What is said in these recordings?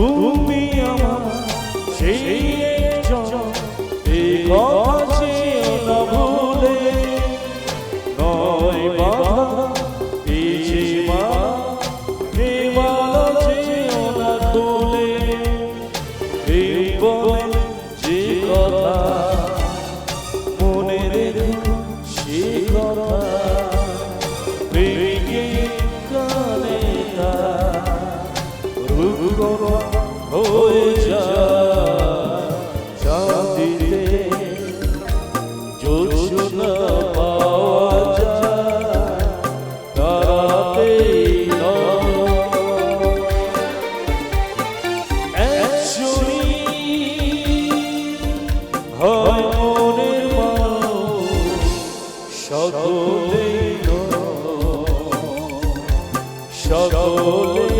তুমি আমার সেই ভুলে নয় বাধা পিছিমা বিমাল যেও না তুলে বিপলে সকলে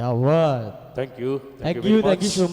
Yeah, what? Thank you. Thank, you, thank you so much.